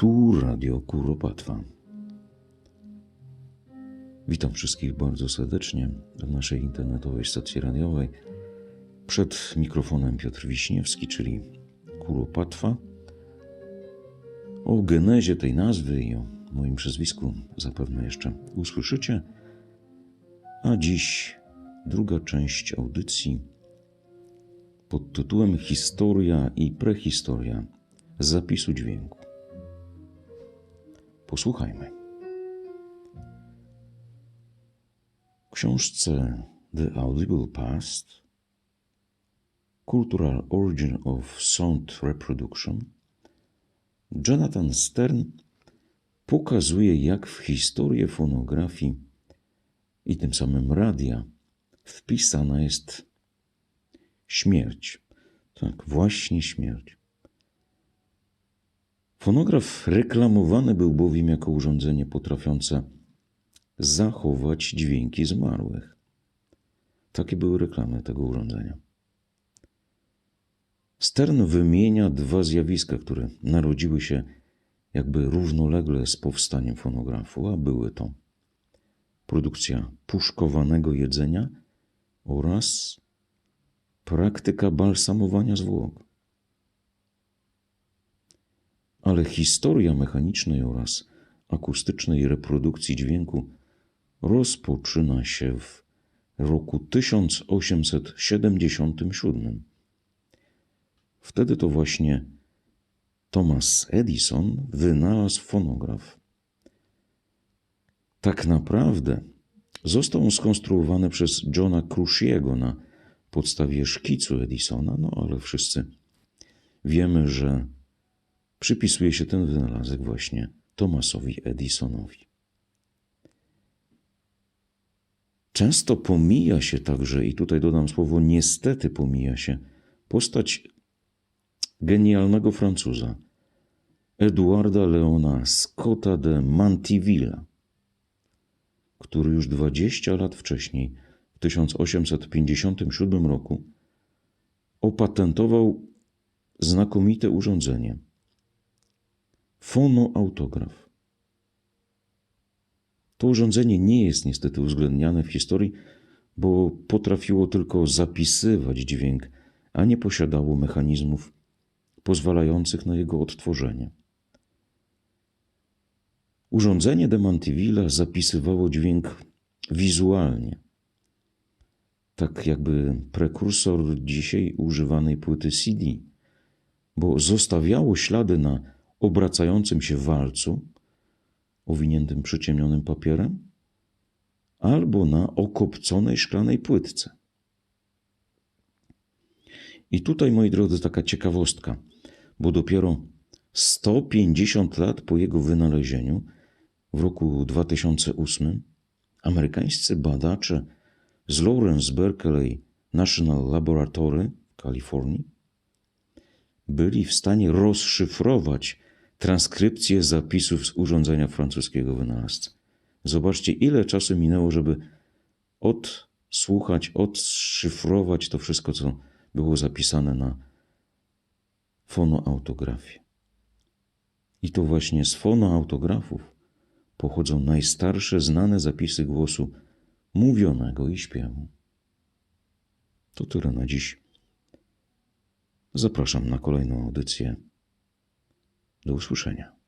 Tu Radio Kuropatwa. Witam wszystkich bardzo serdecznie w naszej internetowej stacji radiowej. Przed mikrofonem Piotr Wiśniewski, czyli Kuropatwa. O genezie tej nazwy i o moim przezwisku zapewne jeszcze usłyszycie. A dziś druga część audycji pod tytułem Historia i prehistoria zapisu dźwięku. Posłuchajmy. W książce The Audible Past Cultural Origin of Sound Reproduction Jonathan Stern pokazuje, jak w historię fonografii i tym samym radia wpisana jest śmierć. Tak, właśnie śmierć. Fonograf reklamowany był bowiem jako urządzenie potrafiące zachować dźwięki zmarłych. Takie były reklamy tego urządzenia. Stern wymienia dwa zjawiska, które narodziły się jakby równolegle z powstaniem fonografu, a były to produkcja puszkowanego jedzenia oraz praktyka balsamowania zwłok. Ale historia mechanicznej oraz akustycznej reprodukcji dźwięku rozpoczyna się w roku 1877. Wtedy to właśnie Thomas Edison wynalazł fonograf. Tak naprawdę został on skonstruowany przez Johna Crushiego na podstawie szkicu Edisona, no ale wszyscy wiemy, że przypisuje się ten wynalazek właśnie Thomasowi Edisonowi. Często pomija się także, i tutaj dodam słowo niestety pomija się, postać genialnego Francuza, Eduarda Leona Scotta de Mantivilla, który już 20 lat wcześniej, w 1857 roku, opatentował znakomite urządzenie fonoautograf. To urządzenie nie jest niestety uwzględniane w historii, bo potrafiło tylko zapisywać dźwięk, a nie posiadało mechanizmów pozwalających na jego odtworzenie. Urządzenie de Mantivilla zapisywało dźwięk wizualnie, tak jakby prekursor dzisiaj używanej płyty CD, bo zostawiało ślady na obracającym się walcu, owiniętym przyciemnionym papierem, albo na okopconej szklanej płytce. I tutaj, moi drodzy, taka ciekawostka, bo dopiero 150 lat po jego wynalezieniu, w roku 2008, amerykańscy badacze z Lawrence Berkeley National Laboratory w Kalifornii byli w stanie rozszyfrować transkrypcję zapisów z urządzenia francuskiego wynalazcy. Zobaczcie, ile czasu minęło, żeby odsłuchać, odszyfrować to wszystko, co było zapisane na fonoautografie. I to właśnie z fonoautografów pochodzą najstarsze znane zapisy głosu mówionego i śpiewu. To tyle na dziś. Zapraszam na kolejną audycję. Do usłyszenia.